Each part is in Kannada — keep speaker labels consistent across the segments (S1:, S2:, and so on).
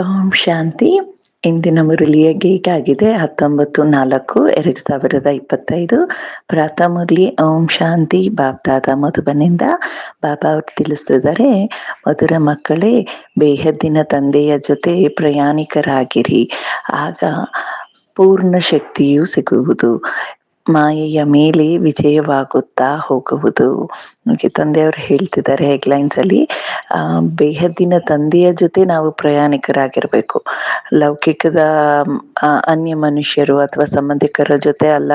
S1: ಓಂ ಶಾಂತಿ. ಇಂದಿನ ಮುರಳಿಯ ಆಗಿದೆ ಹತ್ತೊಂಬತ್ತು ನಾಲ್ಕು, ಎರಡು ಸಾವಿರದ ಇಪ್ಪತ್ತೈದು. ಪ್ರಾತ ಮುರಳಿ, ಓಂ ಶಾಂತಿ. ಬಾಬ್ದಾದ ಮಧುಬನಿಂದ ಬಾಬಾ ಅವರು ತಿಳಿಸಿದರೆ ಮಧುರ ಮಕ್ಕಳೇ, ಬೇಹದ್ದಿನ ತಂದೆಯ ಜೊತೆ ಪ್ರಯಾಣಿಕರಾಗಿರಿ. ಆಗ ಪೂರ್ಣ ಶಕ್ತಿಯು ಸಿಗುವುದು. ಮಾಯೆಯ ಮೇಲೆ ವಿಜಯವಾಗುತ್ತಾ ಹೋಗುವುದು. ನಮಗೆ ತಂದೆಯವರು ಹೇಳ್ತಿದ್ದಾರೆ ಹೆಡ್ಲೈನ್ಸ್ ಅಲ್ಲಿ. ಆ, ಬೇಹದ್ದಿನ ತಂದೆಯ ಜೊತೆ ನಾವು ಪ್ರಯಾಣಿಕರಾಗಿರ್ಬೇಕು. ಲೌಕಿಕದ ಅನ್ಯ ಮನುಷ್ಯರು ಅಥವಾ ಸಂಬಂಧಿಕರ ಜೊತೆ ಅಲ್ಲ.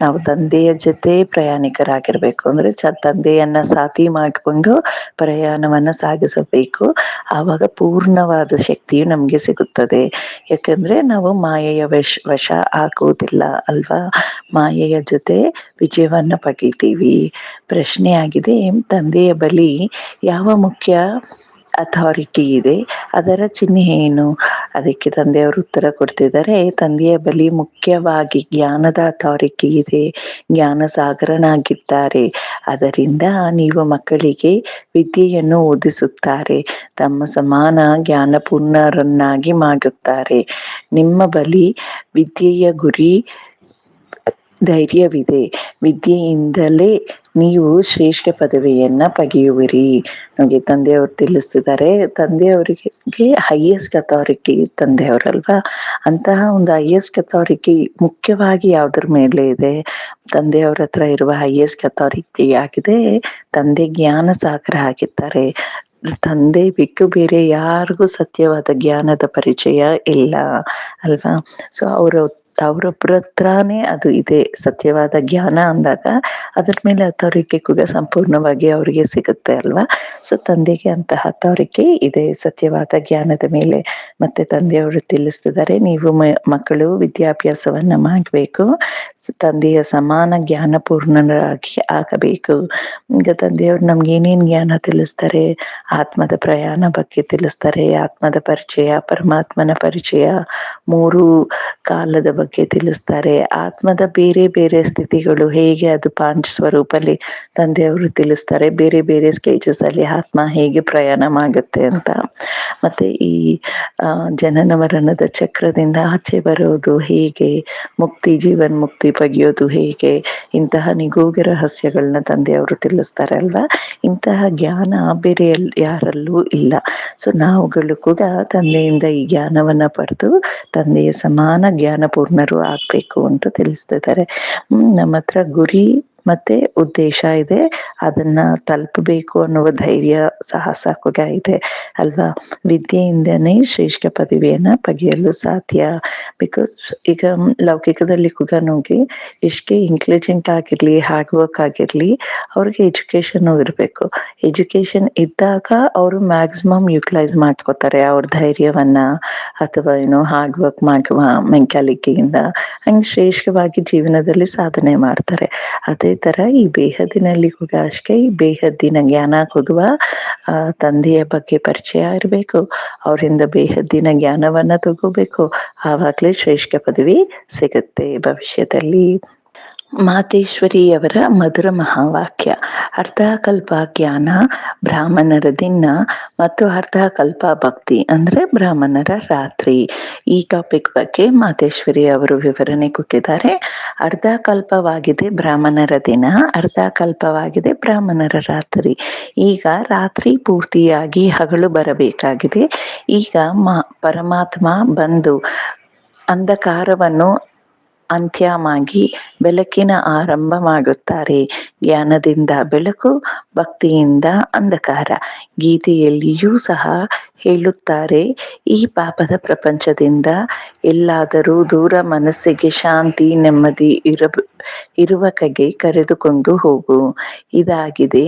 S1: ನಾವು ತಂದೆಯ ಜೊತೆ ಪ್ರಯಾಣಿಕರಾಗಿರ್ಬೇಕು. ಅಂದ್ರೆ ಚ, ತಂದೆಯನ್ನ ಸಾಥಿ ಮಾಡಿಕೊಂಡು ಪ್ರಯಾಣವನ್ನ ಸಾಗಿಸಬೇಕು. ಆವಾಗ ಪೂರ್ಣವಾದ ಶಕ್ತಿಯು ನಮ್ಗೆ ಸಿಗುತ್ತದೆ. ಯಾಕಂದ್ರೆ ನಾವು ಮಾಯೆಯ ವಶ ವಶ ಆಗುವುದಿಲ್ಲ ಅಲ್ವಾ? ಮಾಯೆಯ ಜೊತೆ ವಿಜಯವನ್ನ ಪ್ರಶ್ನೆ ಆಗಿದೆ ತಂದೆಯ ಬಳಿ ಯಾವ ಮುಖ್ಯ ಅಥಾರಿಟಿ ಇದೆ? ಅದರ ಚಿಹ್ನೆ ಏನು? ಅದಕ್ಕೆ ತಂದೆಯವರು ಉತ್ತರ ಕೊಡ್ತಿದ್ದಾರೆ. ತಂದೆಯ ಬಳಿ ಮುಖ್ಯವಾಗಿ ಜ್ಞಾನದ ಅಥಾರಿಟಿ ಇದೆ. ಜ್ಞಾನ ಸಾಗರನಾಗಿದ್ದಾರೆ. ಅದರಿಂದ ನೀವು ಮಕ್ಕಳಿಗೆ ವಿದ್ಯೆಯನ್ನು ಓದಿಸುತ್ತಾರೆ. ತಮ್ಮ ಸಮಾನ ಜ್ಞಾನಪೂರ್ಣರನ್ನಾಗಿ ಮಾಡುತ್ತಾರೆ. ನಿಮ್ಮ ಬಳಿ ವಿದ್ಯೆಯ ಗುರಿ ಧೈರ್ಯವಿದೆ. ವಿದ್ಯೆಯಿಂದಲೇ ನೀವು ಶ್ರೇಷ್ಠ ಪದವಿಯನ್ನ ಪಗೆಯುವಿರಿ. ನಮಗೆ ತಂದೆಯವರು ತಿಳಿಸ್ತಿದ್ದಾರೆ. ತಂದೆಯವರಿಗೆ ಹೈಯೆಸ್ಟ್ ಅಥಾರಿಟಿ ತಂದೆಯವರಲ್ವಾ? ಅಂತಹ ಒಂದು ಹೈಯೆಸ್ಟ್ ಅಥಾರಿಟಿ ಮುಖ್ಯವಾಗಿ ಯಾವ್ದ್ರ ಮೇಲೆ ಇದೆ? ತಂದೆಯವ್ರ ಹತ್ರ ಇರುವ ಹೈಯೆಸ್ಟ್ ಅಥಾರಿಟಿ ಆಗಿದೆ ತಂದೆ ಜ್ಞಾನ ಸಾಗರ ಆಗಿದ್ದಾರೆ. ತಂದೆ ಬಿಟ್ಟು ಬೇರೆ ಯಾರಿಗೂ ಸತ್ಯವಾದ ಜ್ಞಾನದ ಪರಿಚಯ ಇಲ್ಲ, ಅಲ್ವಾ? ಸೊ ಅವರ ಅವರೊಬ್ಬರ ಹತ್ರನೇ ಅದು ಇದೆ ಸತ್ಯವಾದ ಜ್ಞಾನ ಅಂದಾಗ ಅದ್ರ ಮೇಲೆ ಅಥಾರಿಟಿ ಕೂಡ ಸಂಪೂರ್ಣವಾಗಿ ಅವರಿಗೆ ಸಿಗುತ್ತೆ ಅಲ್ವಾ? ಸೊ ತಂದೆಗೆ ಅಂತಹ ಅಥಾರಿಟಿ ಇದೆ ಸತ್ಯವಾದ ಜ್ಞಾನದ ಮೇಲೆ ಮತ್ತೆ ತಂದೆಯವರು ತಿಳಿಸ್ತಿದ್ದಾರೆ. ನೀವು ಮಕ್ಕಳು ವಿದ್ಯಾಭ್ಯಾಸವನ್ನ ಮಾಡಬೇಕು. ತಂದೆಯ ಸಮಾನ ಜ್ಞಾನಪೂರ್ಣರಾಗಿ ಆಗಬೇಕು. ಈಗ ತಂದೆಯವರು ನಮ್ಗೆ ಏನೇನ್ ಜ್ಞಾನ ತಿಳಿಸ್ತಾರೆ? ಆತ್ಮದ ಪ್ರಯಾಣ ಬಗ್ಗೆ ತಿಳಿಸ್ತಾರೆ. ಆತ್ಮದ ಪರಿಚಯ, ಪರಮಾತ್ಮನ ಪರಿಚಯ, ಮೂರು ಕಾಲದ ಬಗ್ಗೆ ತಿಳಿಸ್ತಾರೆ. ಆತ್ಮದ ಬೇರೆ ಬೇರೆ ಸ್ಥಿತಿಗಳು ಹೇಗೆ ಅದು ಪಾಂಚ ಸ್ವರೂಪಲ್ಲಿ ತಂದೆಯವರು ತಿಳಿಸ್ತಾರೆ. ಬೇರೆ ಬೇರೆ ಸ್ಟೇಜಸ್ ಅಲ್ಲಿ ಆತ್ಮ ಹೇಗೆ ಪ್ರಯಾಣ ಮಾಡುತ್ತೆ ಅಂತ. ಮತ್ತೆ ಈ ಜನನ ಮರಣದ ಚಕ್ರದಿಂದ ಆಚೆ ಬರೋದು ಹೇಗೆ? ಮುಕ್ತಿ, ಜೀವನ್ ಮುಕ್ತಿ ಬಗೆಯೋದು ಹೇಗೆ? ಇಂತಹ ನಿಗೂಗ ರಹಸ್ಯಗಳನ್ನ ತಂದೆಯವರು ತಿಳಿಸ್ತಾರೆ ಅಲ್ವಾ? ಇಂತಹ ಜ್ಞಾನ ಬೇರೆ ಯಾರಲ್ಲೂ ಇಲ್ಲ. ಸೊ ನಾವುಗಳು ಕೂಡ ತಂದೆಯಿಂದ ಈ ಜ್ಞಾನವನ್ನ ಪಡೆದು ತಂದೆಯ ಸಮಾನ ಜ್ಞಾನಪೂರ್ಣರು ಆಗ್ಬೇಕು ಅಂತ ತಿಳಿಸ್ತಿದ್ದಾರೆ ನಮ್ಮ ಹತ್ರ ಗುರಿ ಮತ್ತೆ ಉದ್ದೇಶ ಇದೆ. ಅದನ್ನ ತಲುಪಬೇಕು ಅನ್ನುವ ಧೈರ್ಯ ಸಾಹಸ ಕೂಡ ಇದೆ. ಅಲ್ವಾ? ವಿದ್ಯೆಯಿಂದನೇ ಶ್ರೇಷ್ಠ ಪದವಿಯನ್ನ ಪಗೆಯಲು ಸಾಧ್ಯ. ಬಿಕಾಸ್ ಈಗ ಲೌಕಿಕದಲ್ಲಿ ಕೂಡ ನೋಡಿ ಎಷ್ಟೇ ಇಂಟೆಲಿಜೆಂಟ್ ಆಗಿರ್ಲಿ ಹಾರ್ಡ್ ವರ್ಕ್ ಆಗಿರ್ಲಿ, ಅವ್ರಿಗೆ ಎಜುಕೇಶನ್ ಇರಬೇಕು. ಎಜುಕೇಶನ್ ಇದ್ದಾಗ ಅವರು ಮ್ಯಾಕ್ಸಿಮಮ್ ಯುಟಿಲೈಸ್ ಮಾಡ್ಕೋತಾರೆ ಅವ್ರ ಧೈರ್ಯವನ್ನ. ಅಥವಾ ಏನೋ ಹಾರ್ಡ್ ವರ್ಕ್ ಮಾಡುವ ಮೆಂಟಾಲಿಟಿಯಿಂದ ಹಂಗೆ ಶ್ರೇಷ್ಠವಾಗಿ ಜೀವನದಲ್ಲಿ ಸಾಧನೆ ಮಾಡ್ತಾರೆ. ಅದೇ ತರ ಈ ಬೇಹದ್ದಿನಲ್ಲಿ ಕೂಡ ಅಷ್ಟೇ, ಈ ಬೇಹದ್ದಿನ ಜ್ಞಾನ ಕೊಡುವ ತಂದೆಯ ಬಗ್ಗೆ ಪರಿಚಯ ಇರಬೇಕು, ಅವರಿಂದ ಬೇಹದ್ದಿನ ಜ್ಞಾನವನ್ನ ತಗೋಬೇಕು. ಆವಾಗಲೇ ಶ್ರೇಷ್ಠ ಪದವಿ ಸಿಗುತ್ತೆ ಭವಿಷ್ಯದಲ್ಲಿ. ಮಾತೇಶ್ವರಿಯವರ ಮಧುರ ಮಹಾವಾಕ್ಯ. ಅರ್ಧಕಲ್ಪ ಜ್ಞಾನ ಬ್ರಾಹ್ಮಣರ ದಿನ ಮತ್ತು ಅರ್ಧಕಲ್ಪ ಭಕ್ತಿ ಅಂದ್ರೆ ಬ್ರಾಹ್ಮಣರ ರಾತ್ರಿ. ಈ ಟಾಪಿಕ್ ಬಗ್ಗೆ ಮಾತೇಶ್ವರಿ ಅವರು ವಿವರಣೆ ಕೊಟ್ಟಿದ್ದಾರೆ. ಅರ್ಧಕಲ್ಪವಾಗಿದೆ ಬ್ರಾಹ್ಮಣರ ದಿನ ಅರ್ಧಕಲ್ಪವಾಗಿದೆ ಬ್ರಾಹ್ಮಣರ ರಾತ್ರಿ. ಈಗ ರಾತ್ರಿ ಪೂರ್ತಿಯಾಗಿ ಹಗಲು ಬರಬೇಕಾಗಿದೆ. ಈಗ ಮಾ, ಪರಮಾತ್ಮ ಬಂದು ಅಂಧಕಾರವನ್ನು ಅಂತ್ಯವಾಗಿ ಬೆಳಕಿನ ಆರಂಭ ಮಾಡುತ್ತಾರೆ ಜ್ಞಾನದಿಂದ ಬೆಳಕು, ಭಕ್ತಿಯಿಂದ ಅಂಧಕಾರ. ಗೀತೆಯಲ್ಲಿಯೂ ಸಹ ಹೇಳುತ್ತಾರೆ, ಈ ಪಾಪದ ಪ್ರಪಂಚದಿಂದ ಎಲ್ಲಾದರೂ ದೂರ ಮನಸ್ಸಿಗೆ ಶಾಂತಿ, ನೆಮ್ಮದಿ ಇರ ಇರುವ ಕಗೆ ಕರೆದುಕೊಂಡು ಹೋಗು. ಇದಾಗಿದೆ,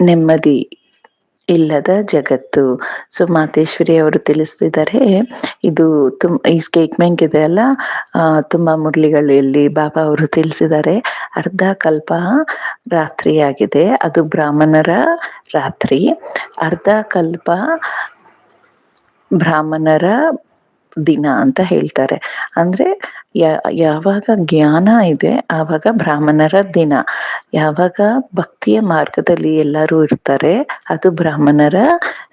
S1: ನೆಮ್ಮದಿ. ಇಲ್ಲದ ಜಗತ್ತು. ಸೊ ಮಾತೇಶ್ವರಿ ಅವರು ತಿಳಿಸ್ತಿದ್ದಾರೆ ಇದು ತುಂಬ ಈ ಸ್ಟೇಟ್ಮೆಂಟ್ ಇದೆ ಅಲ್ಲ ತುಂಬಾ ಮುರಳಿಗಳಲ್ಲಿ ಬಾಬಾ ಅವರು ತಿಳಿಸಿದ್ದಾರೆ. ಅರ್ಧ ಕಲ್ಪ ರಾತ್ರಿಯಾಗಿದೆ ಅದು ಬ್ರಾಹ್ಮಣರ ರಾತ್ರಿ. ಅರ್ಧ ಕಲ್ಪ ಬ್ರಾಹ್ಮಣರ ದಿನ ಅಂತ ಹೇಳ್ತಾರೆ. ಅಂದ್ರೆ ಯಾವಾಗ ಜ್ಞಾನ ಇದೆ, ಆವಾಗ ಬ್ರಾಹ್ಮಣರ ದಿನ. ಯಾವಾಗ ಭಕ್ತಿಯ ಮಾರ್ಗದಲ್ಲಿ ಎಲ್ಲರೂ ಇರ್ತಾರೆ, ಅದು ಬ್ರಾಹ್ಮಣರ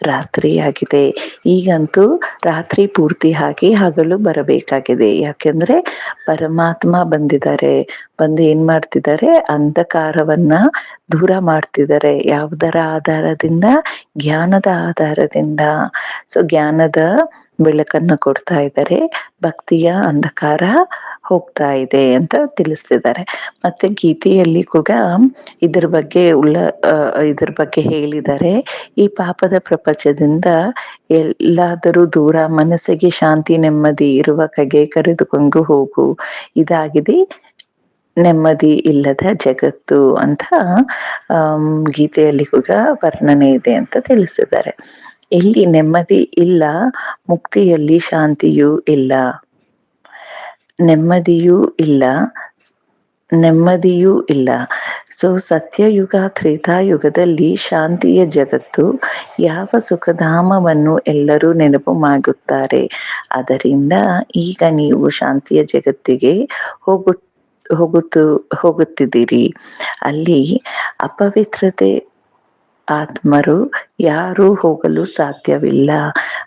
S1: ರಾತ್ರಿಯಾಗಿದೆ. ಈಗಂತೂ ರಾತ್ರಿ ಪೂರ್ತಿ ಹಾಕಿ ಹಗಲು ಬರಬೇಕಾಗಿದೆ. ಯಾಕೆಂದ್ರೆ ಪರಮಾತ್ಮ ಬಂದಿದ್ದಾರೆ. ಬಂದು ಏನ್ ಮಾಡ್ತಿದ್ದಾರೆ? ಅಂಧಕಾರವನ್ನ ದೂರ ಮಾಡ್ತಿದ್ದಾರೆ. ಯಾವುದರ ಆಧಾರದಿಂದ? ಜ್ಞಾನದ ಆಧಾರದಿಂದ. ಸೊ, ಜ್ಞಾನದ ಬೆಳಕನ್ನು ಕೊಡ್ತಾ ಇದ್ದಾರೆ. ಭಕ್ತಿಯ ಅಂಧಕಾರ ಹೋಗ್ತಾ ಇದೆ ಅಂತ ತಿಳಿಸ್ತಿದ್ದಾರೆ. ಮತ್ತೆ ಗೀತೆಯಲ್ಲಿ ಕೂಡ ಇದ್ರ ಬಗ್ಗೆ ಉಳ್ಳ ಇದ್ರ ಬಗ್ಗೆ ಹೇಳಿದ್ದಾರೆ. ಈ ಪಾಪದ ಪ್ರಪಂಚದಿಂದ ಎಲ್ಲಾದರೂ ದೂರ ಮನಸ್ಸಿಗೆ ಶಾಂತಿ, ನೆಮ್ಮದಿ ಇರುವ ಕಗೆ ಕರೆದುಕೊಂಡು ಹೋಗು. ಇದಾಗಿದೆ. ನೆಮ್ಮದಿ ಇಲ್ಲದ ಜಗತ್ತು ಅಂತ ಗೀತೆಯಲ್ಲಿ ಕೂಡ ವರ್ಣನೆ ಇದೆ ಅಂತ ತಿಳಿಸಿದ್ದಾರೆ. ಇಲ್ಲಿ ನೆಮ್ಮದಿ ಇಲ್ಲ, ಮುಕ್ತಿಯಲ್ಲಿ ಶಾಂತಿಯೂ ಇಲ್ಲ. ನೆಮ್ಮದಿಯೂ ಇಲ್ಲ ನೆಮ್ಮದಿಯೂ ಇಲ್ಲ. ಸೊ ಸತ್ಯಯುಗ, ತ್ರೇತಾಯುಗದಲ್ಲಿ ಶಾಂತಿಯ ಜಗತ್ತು, ಯಾವ ಸುಖಧಾಮವನ್ನು ಎಲ್ಲರೂ ನೆನಪು ಮಾಡುತ್ತಾರೆ? ಅದರಿಂದ ಈಗ ನೀವು ಶಾಂತಿಯ ಜಗತ್ತಿಗೆ ಹೋಗು, ಹೋಗುತ್ತು, ಹೋಗುತ್ತಿದ್ದೀರಿ. ಅಲ್ಲಿ ಅಪವಿತ್ರತೆ ಆತ್ಮರು ಯಾರೂ ಹೋಗಲು ಸಾಧ್ಯವಿಲ್ಲ.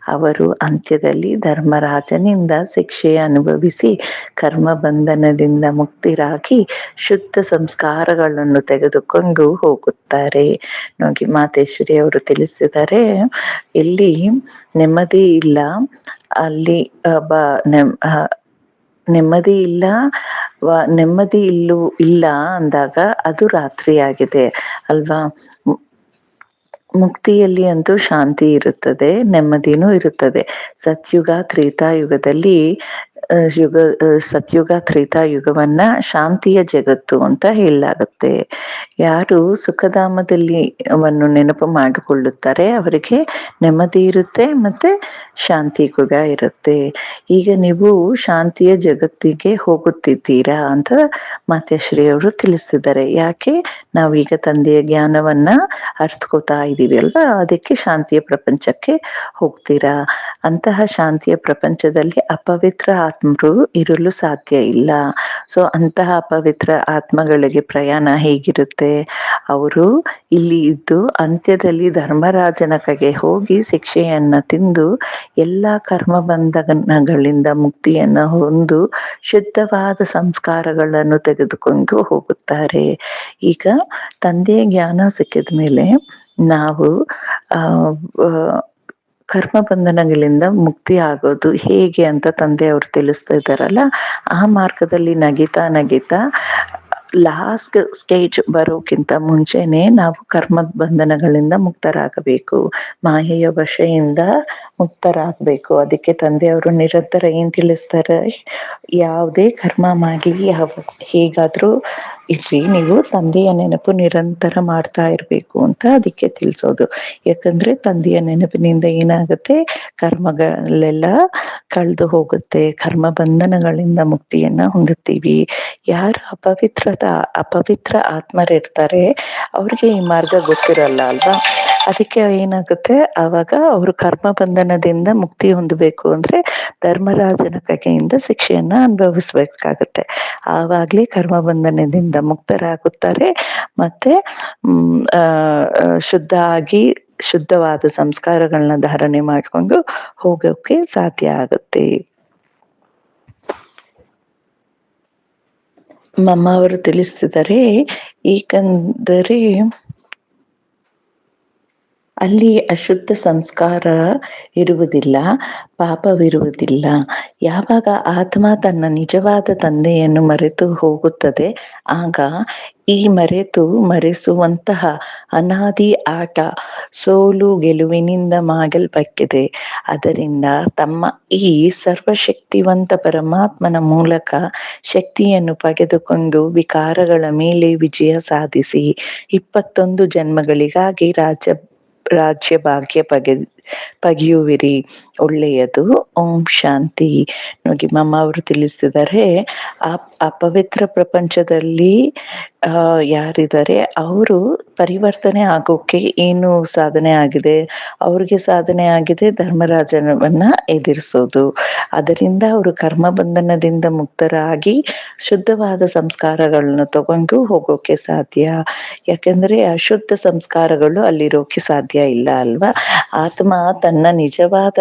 S1: ಅವರು ಅಂತ್ಯದಲ್ಲಿ ಧರ್ಮರಾಜನಿಂದ ಶಿಕ್ಷೆ ಅನುಭವಿಸಿ ಕರ್ಮ ಬಂಧನದಿಂದ ಮುಕ್ತಿರಾಗಿ ಶುದ್ಧ ಸಂಸ್ಕಾರಗಳನ್ನು ತೆಗೆದುಕೊಂಡು ಹೋಗುತ್ತಾರೆ. ನೋಡಿ, ಮಾತೇಶ್ವರಿ ಅವರು ತಿಳಿಸಿದರೆ, ಇಲ್ಲಿ ನೆಮ್ಮದಿ ಇಲ್ಲ, ಅಲ್ಲಿ ನೆಮ್ಮದಿ ಇಲ್ಲ ನೆಮ್ಮದಿ ಇಲ್ಲೂ ಇಲ್ಲ ಅಂದಾಗ ಅದು ರಾತ್ರಿಯಾಗಿದೆ. ಅಲ್ವಾ? ಮುಕ್ತಿಯಲ್ಲಿ ಅಂತೂ ಶಾಂತಿ ಇರುತ್ತದೆ ನೆಮ್ಮದಿನೂ ಇರುತ್ತದೆ. ಸತ್ಯುಗ ತ್ರೇತಾಯುಗದಲ್ಲಿ ಯುಗ ಸತ್ಯುಗ ತ್ರೇತಾಯುಗವನ್ನ ಶಾಂತಿಯ ಜಗತ್ತು ಅಂತ ಹೇಳಲಾಗುತ್ತೆ. ಯಾರು ಸುಖಧಾಮದಲ್ಲಿ ಅವನ್ನು ನೆನಪು ಮಾಡಿಕೊಳ್ಳುತ್ತಾರೆ ಅವರಿಗೆ ನೆಮ್ಮದಿ ಇರುತ್ತೆ ಮತ್ತೆ ಶಾಂತಿ ಕೂಡ ಇರುತ್ತೆ. ಈಗ ನೀವು ಶಾಂತಿಯ ಜಗತ್ತಿಗೆ ಹೋಗುತ್ತಿದ್ದೀರಾ ಅಂತ ಮಾತ್ಯಶ್ರೀ ಅವರು ತಿಳಿಸ್ತಿದ್ದಾರೆ ಯಾಕೆ? ನಾವೀಗ ತಂದೆಯ ಜ್ಞಾನವನ್ನ ಅರ್ಥಕೋತಾ ಇದ್ದೀವಿ ಅಲ್ವಾ? ಅದಕ್ಕೆ ಶಾಂತಿಯ ಪ್ರಪಂಚಕ್ಕೆ ಹೋಗ್ತೀರಾ? ಅಂತಹ ಶಾಂತಿಯ ಪ್ರಪಂಚದಲ್ಲಿ ಅಪವಿತ್ರ ಆತ್ಮರು ಇರಲು ಸಾಧ್ಯ ಇಲ್ಲ. ಸೊ ಅಂತಹ ಪವಿತ್ರ ಆತ್ಮಗಳಿಗೆ ಪ್ರಯಾಣ ಹೇಗಿರುತ್ತೆ? ಅವರು ಇಲ್ಲಿ ಇದ್ದು ಅಂತ್ಯದಲ್ಲಿ ಧರ್ಮರಾಜನ ಕಗೆ ಹೋಗಿ ಶಿಕ್ಷೆಯನ್ನ ತಿಂದು ಎಲ್ಲ ಕರ್ಮ ಬಂಧನಗಳಿಂದ ಮುಕ್ತಿಯನ್ನ ಹೊಂದು ಶುದ್ಧವಾದ ಸಂಸ್ಕಾರಗಳನ್ನು ತೆಗೆದುಕೊಂಡು ಹೋಗುತ್ತಾರೆ. ಈಗ ತಂದೆಯ ಜ್ಞಾನ ಸಿಕ್ಕಿದ ಮೇಲೆ ನಾವು ಕರ್ಮ ಬಂಧನಗಳಿಂದ ಮುಕ್ತಿ ಆಗೋದು ಹೇಗೆ ಅಂತ ತಂದೆ ತಂದೆಯವರು ತಿಳಿಸ್ತಾ ಇದ್ದಾರಲ್ಲ, ಆ ಮಾರ್ಗದಲ್ಲಿ ನಗಿತಾ ನಗಿತಾ ಲಾಸ್ಟ್ ಸ್ಟೇಜ್ ಬರೋಕ್ಕಿಂತ ಮುಂಚೆನೆ ನಾವು ಕರ್ಮ ಬಂಧನಗಳಿಂದ ಮುಕ್ತರಾಗಬೇಕು ಮಾಯೆಯ ವಶೆಯಿಂದ ಮುಕ್ತರಾಗಬೇಕು. ಅದಕ್ಕೆ ತಂದೆಯವರು ನಿರಂತರ ಏನ್ ತಿಳಿಸ್ತಾರೆ? ಯಾವುದೇ ಕರ್ಮ ಮಾಡಿ ಯಾವ ಹೇಗಾದ್ರೂ ಇರ್ರಿ ನೀವು ತಂದೆಯ ನೆನಪು ನಿರಂತರ ಮಾಡ್ತಾ ಇರ್ಬೇಕು ಅಂತ ಅದಕ್ಕೆ ತಿಳಿಸೋದು. ಯಾಕಂದ್ರೆ ತಂದೆಯ ನೆನಪಿನಿಂದ ಏನಾಗುತ್ತೆ? ಕರ್ಮಗಳೆಲ್ಲ ಕಳೆದು ಹೋಗುತ್ತೆ. ಕರ್ಮ ಬಂಧನಗಳಿಂದ ಮುಕ್ತಿಯನ್ನ ಹೊಂದುತ್ತೀವಿ. ಯಾರು ಅಪವಿತ್ರದ ಅಪವಿತ್ರ ಆತ್ಮರಿರ್ತಾರೆ, ಅವ್ರಿಗೆ ಈ ಮಾರ್ಗ ಗೊತ್ತಿರಲ್ಲ ಅಲ್ವಾ? ಅದಕ್ಕೆ ಏನಾಗುತ್ತೆ? ಅವಾಗ ಅವರು ಕರ್ಮ ಬಂಧನದಿಂದ ಮುಕ್ತಿ ಹೊಂದಬೇಕು ಅಂದ್ರೆ ಧರ್ಮರಾಜನ ಕೈಯಿಂದ ಶಿಕ್ಷೆಯನ್ನ ಅನುಭವಿಸ್ಬೇಕಾಗತ್ತೆ. ಆವಾಗ್ಲೇ ಕರ್ಮ ಬಂಧನದಿಂದ ಮುಕ್ತರಾಗುತ್ತಾರೆ. ಮತ್ತೆ ಶುದ್ಧ ಆಗಿ ಶುದ್ಧವಾದ ಸಂಸ್ಕಾರಗಳನ್ನ ಧಾರಣೆ ಮಾಡಿಕೊಂಡು ಹೋಗೋಕೆ ಸಾಧ್ಯ ಆಗುತ್ತೆ. ಮಮ್ಮ ಅವರು ತಿಳಿಸ್ತಿದ್ದಾರೆ ಏಕೆಂದರೆ ಅಲ್ಲಿ ಅಶುದ್ಧ ಸಂಸ್ಕಾರ ಇರುವುದಿಲ್ಲ, ಪಾಪವಿರುವುದಿಲ್ಲ. ಯಾವಾಗ ಆತ್ಮ ತನ್ನ ನಿಜವಾದ ತಂದೆಯನ್ನು ಮರೆತು ಹೋಗುತ್ತದೆ, ಆಗ ಈ ಮರೆತು ಮರೆಸುವಂತಹ ಅನಾದಿ ಆಟ ಸೋಲು ಗೆಲುವಿನಿಂದ ಮಾಡಲ್ಪಟ್ಟಿದೆ ಅದರಿಂದ ತಮ್ಮ ಈ ಸರ್ವಶಕ್ತಿವಂತ ಪರಮಾತ್ಮನ ಮೂಲಕ ಶಕ್ತಿಯನ್ನು ಪಡೆದುಕೊಂಡು ವಿಕಾರಗಳ ಮೇಲೆ ವಿಜಯ ಸಾಧಿಸಿ, ಇಪ್ಪತ್ತೊಂದು ಜನ್ಮಗಳಿಗಾಗಿ ರಾಜ್ಯ ರಾಜ್ಯ ಭಾಗ್ಯ ಪಗೆ ಪಗೆಯುವಿರಿ ಒಳ್ಳೆಯದು. ಓಂ ಶಾಂತಿ. ನೋಡಿ ಮಮ್ಮ ಅವರು ತಿಳಿಸ್ತಿದ್ದಾರೆ ಆ ಅಪವಿತ್ರ ಪ್ರಪಂಚದಲ್ಲಿ ಯಾರಿದ್ದಾರೆ, ಅವರು ಪರಿವರ್ತನೆ ಆಗೋಕೆ ಏನು ಸಾಧನೆ ಆಗಿದೆ? ಅವ್ರಿಗೆ ಸಾಧನೆ ಆಗಿದೆ ಧರ್ಮರಾಜನವನ್ನ ಎದುರಿಸೋದು. ಅದರಿಂದ ಅವರು ಕರ್ಮ ಬಂಧನದಿಂದ ಮುಕ್ತರಾಗಿ ಶುದ್ಧವಾದ ಸಂಸ್ಕಾರಗಳನ್ನು ತಗೊಂಡು ಹೋಗೋಕೆ ಸಾಧ್ಯ. ಯಾಕಂದ್ರೆ, ಅಶುದ್ಧ ಸಂಸ್ಕಾರಗಳು ಅಲ್ಲಿರೋಕೆ ಸಾಧ್ಯ ಇಲ್ಲ ಅಲ್ವಾ? ಆತ್ಮ ತನ್ನ ನಿಜವಾದ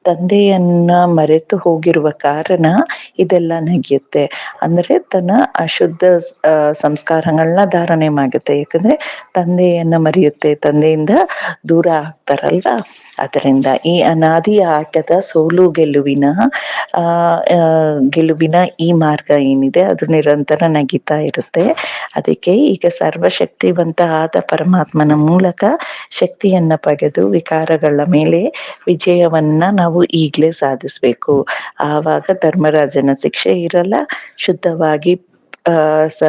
S1: ತಂದೆಯನ್ನ ಮರೆತು ಹೋಗಿರುವ ಕಾರಣ ಇದೆಲ್ಲ ನಗಿಯುತ್ತೆ. ಅಂದ್ರೆ ತನ್ನ ಅಶುದ್ಧ ಸಂಸ್ಕಾರಗಳನ್ನ ಧಾರಣೆ ಮಾಡುತ್ತೆ. ಯಾಕಂದ್ರೆ ತಂದೆಯನ್ನ ಮರೆಯುತ್ತೆ, ತಂದೆಯಿಂದ ದೂರ ಆಗ್ತಾರಲ್ವಾ? ಅದರಿಂದ ಈ ಅನಾದಿ ಆಟದ ಸೋಲು ಗೆಲುವಿನ, ಆ ಗೆಲುವಿನ ಈ ಮಾರ್ಗ ಏನಿದೆ, ಅದು ನಿರಂತರ ನಗಿತಾ ಇರುತ್ತೆ. ಅದಕ್ಕೆ ಈಗ ಸರ್ವಶಕ್ತಿವಂತ ಆದ ಪರಮಾತ್ಮನ ಮೂಲಕ ಶಕ್ತಿಯನ್ನ ಪಡೆದು ವಿಕಾರಗಳ ಮೇಲೆ ವಿಜಯವನ್ನ ನಾವು ಈಗ್ಲೇ ಸಾಧಿಸ್ಬೇಕು. ಆವಾಗ ಧರ್ಮರಾಜನ ಶಿಕ್ಷೆ ಇರಲ್ಲ. ಶುದ್ಧವಾಗಿ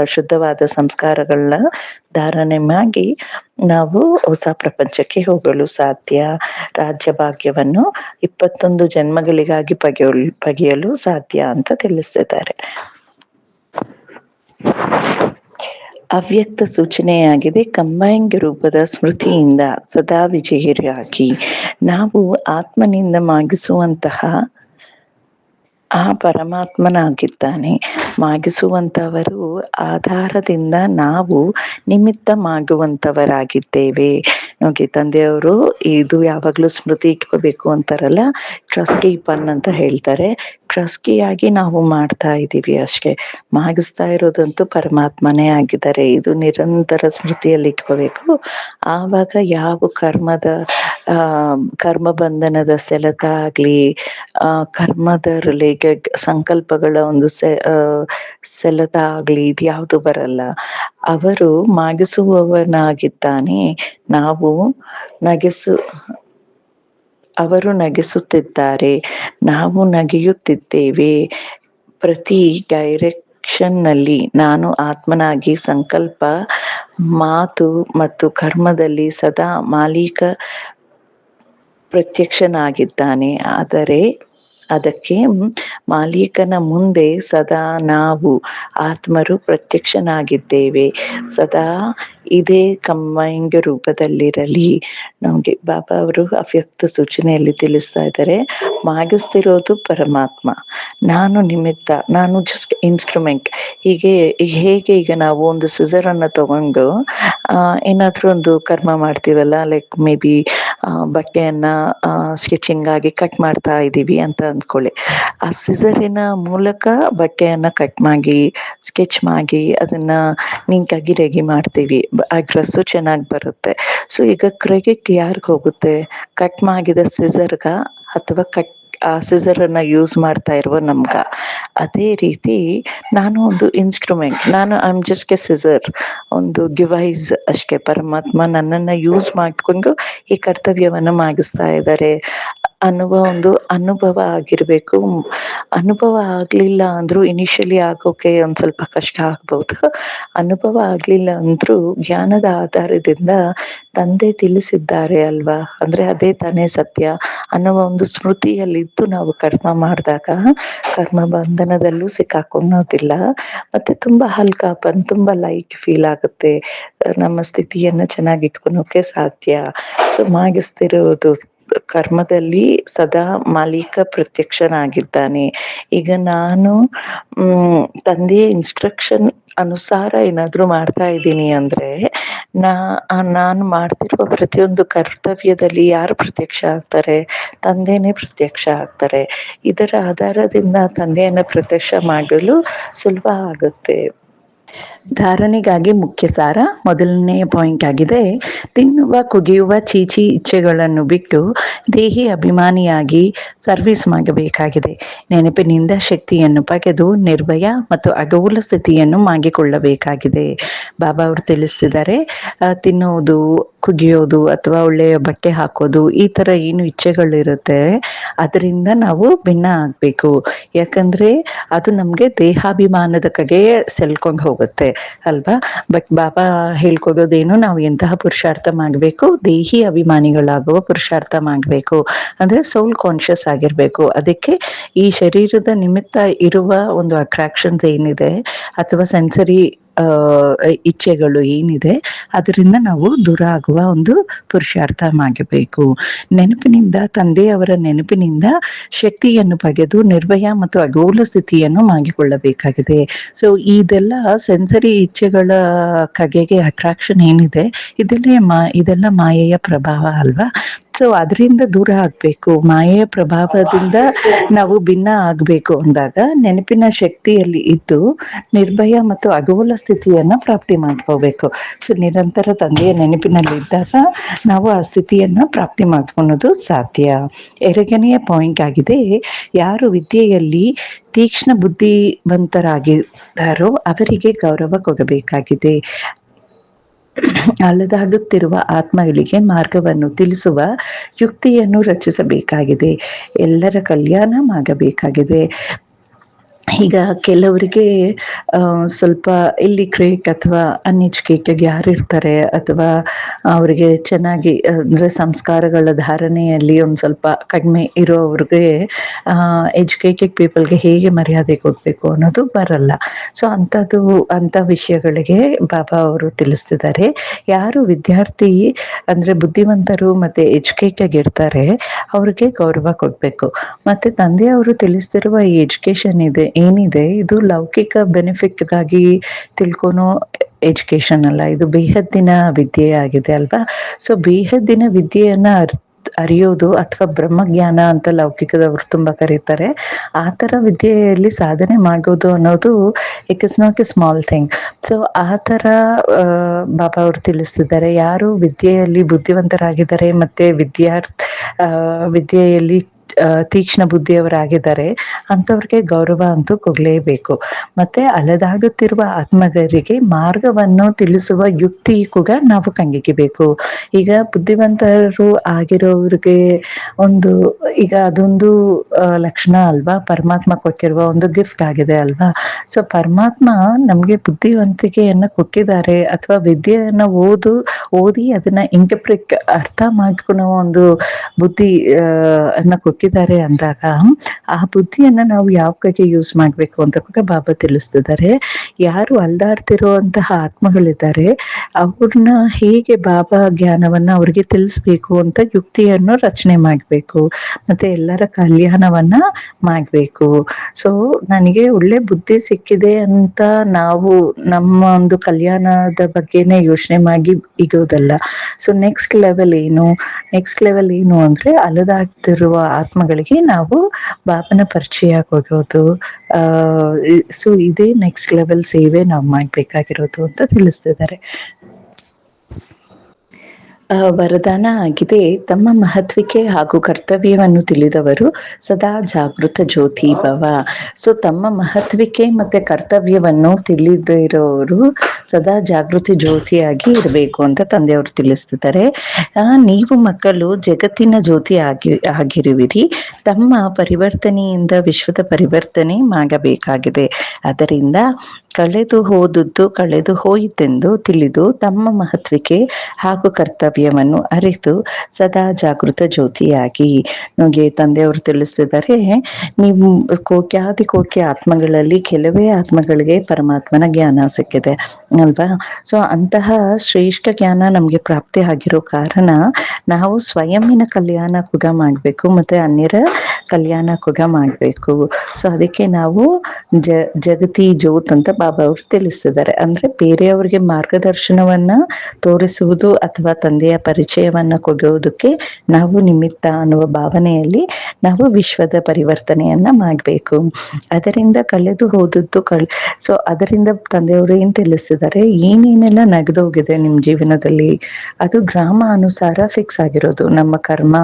S1: ಶುದ್ಧವಾದ ಸಂಸ್ಕಾರಗಳನ್ನ ಧಾರಣೆ ಮಾಡಿ ನಾವು ಹೊಸ ಪ್ರಪಂಚಕ್ಕೆ ಹೋಗಲು ಸಾಧ್ಯ. ರಾಜ್ಯ ಭಾಗ್ಯವನ್ನು ಇಪ್ಪತ್ತೊಂದು ಜನ್ಮಗಳಿಗಾಗಿ ಪಗೆಯಲು ಪಗೆಯಲು ಸಾಧ್ಯ ಅಂತ ತಿಳಿಸಿದ್ದಾರೆ ಅವ್ಯಕ್ತ ಸೂಚನೆಯಾಗಿದೆ. ಕಂಬೈಂಗ್ ರೂಪದ ಸ್ಮೃತಿಯಿಂದ ಸದಾ ವಿಜಯರಾಗಿ. ನಾವು ಆತ್ಮನಿಂದ ಮಾಗಿಸುವಂತಹ ಆ ಪರಮಾತ್ಮನಾಗಿದ್ದಾನೆ. ಮಾಗಿಸುವಂತವರು ಆಧಾರದಿಂದ ನಾವು ನಿಮಿತ್ತ ಮಾಗುವಂತವರಾಗಿದ್ದೇವೆ ನೋಡಿ ತಂದೆಯವರು ಇದು ಯಾವಾಗ್ಲೂ ಸ್ಮೃತಿ ಇಟ್ಕೋಬೇಕು ಅಂತಾರಲ್ಲ? ಟ್ರಸ್ಟಿ ಪನ್ ಅಂತ ಹೇಳ್ತಾರೆ. ಟ್ರಸ್ಟಿಯಾಗಿ ನಾವು ಮಾಡ್ತಾ ಇದ್ದೀವಿ ಅಷ್ಟೇ. ಮಾಗಿಸ್ತಾ ಇರೋದಂತೂ ಪರಮಾತ್ಮನೇ ಆಗಿದ್ದಾರೆ. ಇದು ನಿರಂತರ ಸ್ಮೃತಿಯಲ್ಲಿ ಇಟ್ಕೋಬೇಕು. ಆವಾಗ ಯಾವ ಕರ್ಮದ ಆ ಕರ್ಮ ಬಂಧನದ ಸೆಳೆತ ಆಗ್ಲಿ, ಆ ಕರ್ಮದ ರಿಲೇಟೆಡ್ ಸಂಕಲ್ಪಗಳ ಒಂದು ಸೆಳೆತ ಆಗ್ಲಿ ಇದು ಯಾವುದು ಬರಲ್ಲ. ಅವರು ಮಾಗಿಸುವವನಾಗಿದ್ದಾನೆ ನಾವು ನಗಿಸು, ಅವರು ನಗಿಸುತ್ತಿದ್ದಾರೆ. ನಾವು ನಗೆಯುತ್ತಿದ್ದೇವೆ. ಪ್ರತಿ ಡೈರೆಕ್ಷನ್ನಲ್ಲಿ ನಾನು ಆತ್ಮನಾಗಿ ಸಂಕಲ್ಪ, ಮಾತು ಮತ್ತು ಕರ್ಮದಲ್ಲಿ ಸದಾ ಮಾಲೀಕ ಪ್ರತ್ಯಕ್ಷನಾಗಿದ್ದಾನೆ. ಆದರೆ ಅದಕ್ಕೆ ಮಾಲೀಕನ ಮುಂದೆ ಸದಾ ನಾವು ಆತ್ಮರು ಪ್ರತ್ಯಕ್ಷನಾಗಿದ್ದೇವೆ. ಸದಾ ಇದೇ ಕಮ್ಮಂಗ ರೂಪದಲ್ಲಿರಲಿ. ನಮಗೆ ಬಾಬಾ ಅವರು ಅವ್ಯಕ್ತ ಸೂಚನೆಯಲ್ಲಿ ತಿಳಿಸ್ತಾ ಇದ್ದಾರೆ, ಮಾಗಿಸ್ತಿರೋದು ಪರಮಾತ್ಮ. ನಾನು ನಿಮಿತ್ತ, ನಾನು ಜಸ್ಟ್ ಇನ್ಸ್ಟ್ರೂಮೆಂಟ್ ಹೀಗೆ, ಹೇಗೆ ಈಗ ನಾವು ಒಂದು ಸಿಸರ್ ಅನ್ನ ತಗೊಂಡು ಏನಾದ್ರೂ ಒಂದು ಕರ್ಮ ಮಾಡ್ತೀವಲ್ಲ ಲೈಕ್ ಮೇ ಬಿ ಬಟ್ಟೆಯನ್ನ ಸ್ಕೆಚಿಂಗ್ ಆಗಿ ಕಟ್ ಮಾಡ್ತಾ ಇದ್ದೀವಿ ಅಂತ ಅಂದ್ಕೊಳ್ಳಿ ಆ ಸಿಸರಿನ ಮೂಲಕ ಬಟ್ಟೆಯನ್ನ ಕಟ್ ಮಾಡಿ ಸ್ಕೆಚ್ ಮಾಡಿ, ಅದನ್ನ ನಿಂಕಾಗಿ ರೆಡಿ ಮಾಡ್ತೀವಿ. ಆ ಡ್ರೆಸ್ಸು ಚೆನ್ನಾಗಿ ಬರುತ್ತೆ. ಸೊ ಈಗ ಕ್ರೆಡಿಟ್ ಯಾರಿಗೆ ಹೋಗುತ್ತೆ? ಕಟ್ ಮಾಡಿದ ಸಿಸರ್ಗ ಅಥವಾ ಕಟ್ ಆ ಸಿಸರ್ ಅನ್ನ ಯೂಸ್ ಮಾಡ್ತಾ ಇರುವ ನಮ್ಗ. ಅದೇ ರೀತಿ ನಾನು ಒಂದು ಇನ್ಸ್ಟ್ರೂಮೆಂಟ್ ನಾನು I am just a scissor ಒಂದು ಗಿವೈಸ್ ಅಷ್ಟೇ. ಪರಮಾತ್ಮ ನನ್ನನ್ನ ಯೂಸ್ ಮಾಡಿಕೊಂಡು ಈ ಕರ್ತವ್ಯವನ್ನ ಮಾಡಿಸ್ತಾ ಇದ್ದಾರೆ. ಅನ್ನುವ ಒಂದು ಅನುಭವ ಆಗಿರ್ಬೇಕು. ಅನುಭವ ಆಗ್ಲಿಲ್ಲ ಅಂದ್ರೂ ಇನಿಷಿಯಲಿ ಆಗೋಕೆ ಒಂದ್ ಸ್ವಲ್ಪ ಕಷ್ಟ ಆಗ್ಬಹುದು ಅನುಭವ ಆಗ್ಲಿಲ್ಲ ಅಂದ್ರು ಜ್ಞಾನದ ಆಧಾರದಿಂದ ತಂದೆ ತಿಳಿಸಿದ್ದಾರೆ ಅಲ್ವಾ? ಅಂದ್ರೆ ಅದೇ ತಾನೇ ಸತ್ಯ ಅನ್ನುವ ಒಂದು ಸ್ಮೃತಿಯಲ್ಲಿದ್ದು ನಾವು ಕರ್ಮ ಮಾಡಿದಾಗ ಕರ್ಮ ಬಂಧನದಲ್ಲೂ ಸಿಕ್ಕಾಕೊಳ್ಳೋದಿಲ್ಲ ಮತ್ತೆ ತುಂಬಾ ಹಲ್ಕಾಪನ್, ತುಂಬಾ ಲೈಕ್ ಫೀಲ್ ಆಗುತ್ತೆ. ನಮ್ಮ ಸ್ಥಿತಿಯನ್ನ ಚೆನ್ನಾಗಿ ಇಟ್ಕೊಳೋಕೆ ಸಾಧ್ಯ. ಸೊ ಮಾಗಿಸ್ತಿರೋದು ಕರ್ಮದಲ್ಲಿ ಸದಾ ಮಾಲೀಕ ಪ್ರತ್ಯಕ್ಷನಾಗಿದ್ದಾನೆ. ಈಗ ನಾನು, ಹ್ಮ್, ತಂದೆಯ ಇನ್ಸ್ಟ್ರಕ್ಷನ್ ಅನುಸಾರ ಏನಾದ್ರೂ ಮಾಡ್ತಾ ಇದ್ದೀನಿ ಅಂದ್ರೆ, ನಾ ನಾನು ಮಾಡ್ತಿರುವ ಪ್ರತಿಯೊಂದು ಕರ್ತವ್ಯದಲ್ಲಿ ಯಾರು ಪ್ರತ್ಯಕ್ಷ ಆಗ್ತಾರೆ? ತಂದೆನೇ ಪ್ರತ್ಯಕ್ಷ ಆಗ್ತಾರೆ. ಇದರ ಆಧಾರದಿಂದ ತಂದೆಯನ್ನ ಪ್ರತ್ಯಕ್ಷ ಮಾಡಲು ಸುಲಭ ಆಗುತ್ತೆ. ಧಾರಣೆಗಾಗಿ ಮುಖ್ಯ ಸಾರ ಮೊದಲನೆಯ ಪಾಯಿಂಟ್ ಆಗಿದೆ. ತಿನ್ನುವ, ಕುಗಿಯುವ ಚೀಚಿ ಇಚ್ಛೆಗಳನ್ನು ಬಿಟ್ಟು ದೇಹಿ ಅಭಿಮಾನಿಯಾಗಿ ಸರ್ವಿಸ್ ಮಾಡಬೇಕಾಗಿದೆ. ನೆನಪಿನಿಂದ ಶಕ್ತಿಯನ್ನು ಪಗೆದು ನಿರ್ಭಯ ಮತ್ತು ಅಗೌಲ ಸ್ಥಿತಿಯನ್ನು ಮಾಡಿಕೊಳ್ಳಬೇಕಾಗಿದೆ ಬಾಬಾ ಅವರು ತಿಳಿಸ್ತಿದ್ದಾರೆ ತಿನ್ನುವುದು, ಕುಗಿಯೋದು ಅಥವಾ ಒಳ್ಳೆಯ ಬಟ್ಟೆ ಹಾಕೋದು ಈ ತರ ಏನು ಇಚ್ಛೆಗಳಿರುತ್ತೆ, ಅದರಿಂದ ನಾವು ಭಿನ್ನ ಆಗ್ಬೇಕು. ಯಾಕಂದ್ರೆ ಅದು ನಮ್ಗೆ ದೇಹಾಭಿಮಾನದ ಕಗೆ ಸೆಲ್ಕೊಂಡು ಹೋಗುತ್ತೆ. ಅಲ್ವಾ? ಬಟ್ ಬಾಬಾ ಹೇಳ್ಕೊಡೋದೇನು ನಾವು ಎಂತಹ ಪುರುಷಾರ್ಥ ಮಾಡ್ಬೇಕು? ದೇಹಿ ಅಭಿಮಾನಿಗಳಾಗುವ ಪುರುಷಾರ್ಥ ಮಾಡ್ಬೇಕು. ಅಂದ್ರೆ ಸೋಲ್ ಕಾನ್ಶಿಯಸ್ ಆಗಿರ್ಬೇಕು. ಅದಕ್ಕೆ ಈ ಶರೀರದ ನಿಮಿತ್ತ ಇರುವ ಒಂದು ಅಟ್ರಾಕ್ಷನ್ಸ್ ಏನಿದೆ, ಅಥವಾ ಸೆನ್ಸರಿ ಇಚ್ಛೆಗಳು ಏನಿದೆ ಅದರಿಂದ ನಾವು ದೂರ ಆಗುವ ಒಂದು ಪುರುಷಾರ್ಥ ಮಾಡಬೇಕು ನೆನಪಿನಿಂದ, ತಂದೆಯವರ ನೆನಪಿನಿಂದ ಶಕ್ತಿಯನ್ನು ಪಡೆದು ನಿರ್ಭಯ ಮತ್ತು ಅಗೋಲ ಸ್ಥಿತಿಯನ್ನು ಮಾಡಿಕೊಳ್ಳಬೇಕಾಗಿದೆ. ಸೊ ಇದೆಲ್ಲ ಸೆನ್ಸರಿ ಇಚ್ಛೆಗಳ ಕಗೆಗೆ ಅಟ್ರಾಕ್ಷನ್ ಏನಿದೆ, ಇದೆಲ್ಲ ಮಾ, ಇದೆಲ್ಲ ಮಾಯೆಯ ಪ್ರಭಾವ ಅಲ್ವಾ? ಸೊ ಅದರಿಂದ ದೂರ ಆಗ್ಬೇಕು. ಮಾಯೆಯ ಪ್ರಭಾವದಿಂದ ನಾವು ಭಿನ್ನ ಆಗ್ಬೇಕು ಅಂದಾಗ ನೆನಪಿನ ಶಕ್ತಿಯಲ್ಲಿ ಇದ್ದು ನಿರ್ಭಯ ಮತ್ತು ಅಗೋಲ ಸ್ಥಿತಿಯನ್ನ ಪ್ರಾಪ್ತಿ ಮಾಡ್ಕೋಬೇಕು. ಸೊ ನಿರಂತರ ತಂದೆಯ ನೆನಪಿನಲ್ಲಿ ಇದ್ದಾಗ ನಾವು ಆ ಸ್ಥಿತಿಯನ್ನ ಪ್ರಾಪ್ತಿ ಮಾಡ್ಕೊಳೋದು ಸಾಧ್ಯ. ಎರಡನೆಯ ಪಾಯಿಂಟ್ ಆಗಿದೆ, ಯಾರು ವಿದ್ಯೆಯಲ್ಲಿ ತೀಕ್ಷ್ಣ ಬುದ್ಧಿವಂತರಾಗಿದ್ದಾರೋ ಅವರಿಗೆ ಗೌರವ ಕೊಡಬೇಕಾಗಿದೆ. ಅಲೆದಾಡುತ್ತಿರುವ ಆತ್ಮಗಳಿಗೆ ಮಾರ್ಗವನ್ನು ತಿಳಿಸುವ ಯುಕ್ತಿಯನ್ನು ರಚಿಸಬೇಕಾಗಿದೆ. ಎಲ್ಲರ ಕಲ್ಯಾಣ ಆಗಬೇಕಾಗಿದೆ ಈಗ ಕೆಲವರಿಗೆ ಸ್ವಲ್ಪ ಇಲ್ಲಿ ಕ್ರೇಕ್ ಅಥವಾ ಅನ್ಎಜುಕೇಟೆಡ್ ಯಾರಿರ್ತಾರೆ ಅಥವಾ ಅವರಿಗೆ ಚೆನ್ನಾಗಿ, ಅಂದ್ರೆ ಸಂಸ್ಕಾರಗಳ ಧಾರಣೆಯಲ್ಲಿ ಒಂದು ಸ್ವಲ್ಪ ಕಡಿಮೆ ಇರೋವ್ರಿಗೆ ಎಜುಕೇಟೆಡ್ ಪೀಪಲ್ಗೆ ಹೇಗೆ ಮರ್ಯಾದೆ ಕೊಡಬೇಕು ಅನ್ನೋದು ಬರಲ್ಲ. ಸೊ ಅಂಥದ್ದು ಅಂಥ ವಿಷಯಗಳಿಗೆ ಬಾಬಾ ಅವರು ತಿಳಿಸ್ತಿದ್ದಾರೆ. ಯಾರು ವಿದ್ಯಾರ್ಥಿ, ಅಂದ್ರೆ ಬುದ್ಧಿವಂತರು ಮತ್ತೆ ಎಜುಕೇಟೆಡ್ ಇರ್ತಾರೆ, ಅವ್ರಿಗೆ ಗೌರವ ಕೊಡಬೇಕು. ಮತ್ತೆ ತಂದೆಯವರು ತಿಳಿಸ್ತಿರುವ ಈ ಎಜುಕೇಶನ್ ಇದೆ ಏನಿದೆ, ಇದು ಲೌಕಿಕ ಬೆನಿಫಿಟ್ಗಾಗಿ ತಿಳ್ಕೊನೋ ಎಜುಕೇಶನ್ ಅಲ್ಲ, ಇದು ಬೇಹದ್ದಿನ ವಿದ್ಯೆ ಆಗಿದೆ ಅಲ್ವಾ? ಸೊ ಬೇಹದ್ದಿನ ವಿದ್ಯೆಯನ್ನ ಅರ್, ಅರಿಯೋದು ಅಥವಾ ಬ್ರಹ್ಮಜ್ಞಾನ ಅಂತ ಲೌಕಿಕದವ್ರು ತುಂಬಾ ಕರೀತಾರೆ. ಆ ತರ ವಿದ್ಯೆಯಲ್ಲಿ ಸಾಧನೆ ಮಾಡೋದು ಅನ್ನೋದು it is not a small thing so ಆ ತರ ಬಾಬಾ ಅವರು ತಿಳಿಸ್ತಿದ್ದಾರೆ. ಯಾರು ವಿದ್ಯೆಯಲ್ಲಿ ಬುದ್ಧಿವಂತರಾಗಿದ್ದಾರೆ ಮತ್ತೆ ವಿದ್ಯಾರ್ಥಿ ವಿದ್ಯೆಯಲ್ಲಿ ತೀಕ್ಷ್ಣ ಬುದ್ಧಿಯವರಾಗಿದ್ದಾರೆ, ಅಂಥವ್ರಿಗೆ ಗೌರವ ಅಂತೂ ಕೊಡಲೇಬೇಕು. ಮತ್ತೆ ಅಲದಾಗುತ್ತಿರುವ ಆತ್ಮಗರಿಗೆ ಮಾರ್ಗವನ್ನು ತಿಳಿಸುವ ಯುಕ್ತಿ ಕೂಡ ನಾವು ಕಂಗಿಗಿಬೇಕು ಈಗ ಬುದ್ಧಿವಂತರು ಆಗಿರೋರಿಗೆ ಒಂದು, ಈಗ ಅದೊಂದು ಲಕ್ಷಣ ಅಲ್ವಾ? ಪರಮಾತ್ಮ ಕೊಟ್ಟಿರುವ ಒಂದು ಗಿಫ್ಟ್ ಆಗಿದೆ ಅಲ್ವಾ? ಸೊ ಪರಮಾತ್ಮ ನಮ್ಗೆ ಬುದ್ಧಿವಂತಿಕೆಯನ್ನ ಕೊಟ್ಟಿದ್ದಾರೆ, ಅಥವಾ ವಿದ್ಯೆಯನ್ನ ಓದು, ಓದಿ ಅದನ್ನ ಇಂಟರ್ಪ್ರಿಟ್ ಅರ್ಥ ಮಾಡ್ಕೊಳೋ ಒಂದು ಬುದ್ಧಿ ಅನ್ನ ಕೊಟ್ಟಿದ್ದಾರೆ. ಅಂದಾಗ, ಆ ಬುದ್ಧಿಯನ್ನ ನಾವು ಯಾವ ಕಡೆ ಯೂಸ್ ಮಾಡ್ಬೇಕು ಅಂತ ಕೂಡ ಬಾಬಾ ತಿಳಿಸ್ತಿದ್ದಾರೆ. ಯಾರು ಅಲ್ದಾಡ್ತಿರುವಂತಹ ಆತ್ಮಗಳಿದ್ದಾರೆ, ಅವ್ರನ್ನ ಹೇಗೆ ಬಾಬಾ ಜ್ಞಾನವನ್ನ ಅವ್ರಿಗೆ ತಿಳಿಸ್ಬೇಕು ಅಂತ ಯುಕ್ತಿಯನ್ನು ರಚನೆ ಮಾಡ್ಬೇಕು, ಮತ್ತೆ ಎಲ್ಲರ ಕಲ್ಯಾಣವನ್ನ ಮಾಡ್ಬೇಕು. ಸೊ ನನಗೆ ಒಳ್ಳೆ ಬುದ್ಧಿ ಸಿಕ್ಕಿದೆ ಅಂತ ನಾವು ನಮ್ಮ ಒಂದು ಕಲ್ಯಾಣದ ಬಗ್ಗೆನೆ ಯೋಚನೆ ಮಾಡಿ ಇಗೋದಲ್ಲ ಸೊ ನೆಕ್ಸ್ಟ್ ಲೆವೆಲ್ ಏನು? ನೆಕ್ಸ್ಟ್ ಲೆವೆಲ್ ಏನು ಅಂದ್ರೆ ಅಲದಾಗ್ತಿರುವ ಆತ್ಮಗಳಿಗೆ ನಾವು ಬಾಬನ ಪರಿಚಯ ಕೊಡೋದು ಸೊ ಇದೇ ನೆಕ್ಸ್ಟ್ ಲೆವೆಲ್ ಸೇವೆ ನಾವು ಮಾಡ್ಬೇಕಾಗಿರೋದು ಅಂತ ತಿಳಿಸ್ತಿದ್ದಾರೆ. ವರದಾನ ಆಗಿದೆ. ತಮ್ಮ ಮಹತ್ವಕ್ಕೆ ಹಾಗೂ ಕರ್ತವ್ಯವನ್ನು ತಿಳಿದವರು ಸದಾ ಜಾಗೃತ ಜ್ಯೋತಿ ಭವ. ಸೊ ತಮ್ಮ ಮಹತ್ವಕ್ಕೆ ಮತ್ತೆ ಕರ್ತವ್ಯವನ್ನು ತಿಳಿದಿರೋರು ಸದಾ ಜಾಗೃತಿ ಜ್ಯೋತಿಯಾಗಿ ಇರಬೇಕು ಅಂತ ತಂದೆಯವರು ತಿಳಿಸ್ತಿದ್ದಾರೆ. ನೀವು ಮಕ್ಕಳು ಜಗತ್ತಿನ ಜ್ಯೋತಿ ಆಗಿ, ಆಗಿರುವಿರಿ. ತಮ್ಮ ಪರಿವರ್ತನೆಯಿಂದ ವಿಶ್ವದ ಪರಿವರ್ತನೆ ಮಾಡಬೇಕಾಗಿದೆ. ಅದರಿಂದ ಕಳೆದು ಹೋದದ್ದು, ಕಳೆದು ಹೋಯಿತೆಂದು ತಿಳಿದು ತಮ್ಮ ಮಹತ್ವಕ್ಕೆ ಹಾಗೂ ಕರ್ತವ್ಯವನ್ನು ಅರಿತು ಸದಾ ಜಾಗೃತ ಜ್ಯೋತಿಯಾಗಿ. ನಮಗೆ ತಂದೆಯವರು ತಿಳಿಸ್ತಿದ್ದಾರೆ ನೀವು ಕೋಕ್ಯಾದಿ ಕೋಟ್ಯ ಆತ್ಮಗಳಲ್ಲಿ ಕೆಲವೇ ಆತ್ಮಗಳಿಗೆ ಪರಮಾತ್ಮನ ಜ್ಞಾನ ಸಿಕ್ಕಿದೆ, ಅಲ್ವಾ? ಸೊ ಅಂತಹ ಶ್ರೇಷ್ಠ ಜ್ಞಾನ ನಮ್ಗೆ ಪ್ರಾಪ್ತಿ ಆಗಿರೋ ಕಾರಣ ನಾವು ಸ್ವಯಂನ ಕಲ್ಯಾಣ ಕೂಡ ಮಾಡ್ಬೇಕು ಮತ್ತೆ ಅನ್ಯರ ಕಲ್ಯಾಣ ಕೂಡ ಮಾಡ್ಬೇಕು. ಸೊ ಅದಕ್ಕೆ ನಾವು ಜ, ಜಗತಿ ಜ್ಯೋತ್ ಅಂತ ಬಾಬಾ ಅವರು ತಿಳಿಸ್ತಿದ್ದಾರೆ. ಅಂದ್ರೆ ಬೇರೆಯವರಿಗೆ ಮಾರ್ಗದರ್ಶನವನ್ನ ತೋರಿಸುವುದು ಅಥವಾ ತಂದೆಯ ಪರಿಚಯವನ್ನ ಕೊಡುವುದಕ್ಕೆ ನಾವು ನಿಮಿತ್ತ ಅನ್ನುವ ಭಾವನೆಯಲ್ಲಿ ನಾವು ವಿಶ್ವದ ಪರಿವರ್ತನೆಯನ್ನ ಮಾಡಬೇಕು. ಅದರಿಂದ ಕಳೆದು ಹೋದದ್ದು ಕಳ್ ಸೊ ಅದರಿಂದ ತಂದೆಯವರು ಏನ್ ತಿಳಿಸಿದ್ದಾರೆ ಏನೇನೆಲ್ಲ ನಗದೋಗಿದೆ ನಿಮ್ ಜೀವನದಲ್ಲಿ? ಅದು ಗ್ರಾಮ ಅನುಸಾರ ಫಿಕ್ಸ್ ಆಗಿರೋದು. ನಮ್ಮ ಕರ್ಮ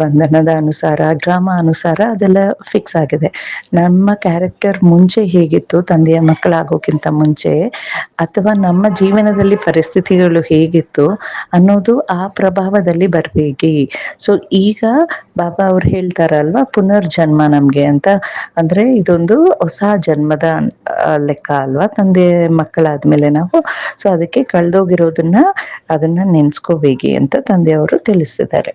S1: ಬಂಧನದ ಅನುಸಾರ, ಗ್ರಾಮ ಅನುಸಾರ ಅದೆಲ್ಲ ಫಿಕ್ಸ್ ಆಗಿದೆ. ನಮ್ಮ ಕ್ಯಾರೆಕ್ಟರ್ ಮುಂಚೆ ಹೇಗಿತ್ತು? ತಂದೆಯ ಮಕ್ಕಳಾಗೋಕ್ಕಿಂತ ಮುಂಚೆ ಅಥವಾ ನಮ್ಮ ಜೀವನದಲ್ಲಿ ಪರಿಸ್ಥಿತಿಗಳು ಹೇಗಿತ್ತು ಅನ್ನೋದು ಆ ಪ್ರಭಾವದಲ್ಲಿ ಬರ್ಬೇಕಿ. ಸೊ ಈಗ ಬಾಬಾ ಅವ್ರು ಹೇಳ್ತಾರಲ್ವಾ, ಪುನರ್ಜನ್ಮ ನಮ್ಗೆ ಅಂತ. ಅಂದ್ರೆ ಇದೊಂದು ಹೊಸ ಜನ್ಮದ ಲೆಕ್ಕ ಅಲ್ವಾ, ತಂದೆ ಮಕ್ಕಳಾದ್ಮೇಲೆ ನಾವು. ಸೊ ಅದಕ್ಕೆ ಕಳ್ದೋಗಿರೋದನ್ನ ಅದನ್ನ ನೆನ್ಸ್ಕೋಬೇಕಿ ಅಂತ ತಂದೆಯವರು ತಿಳಿಸಿದ್ದಾರೆ.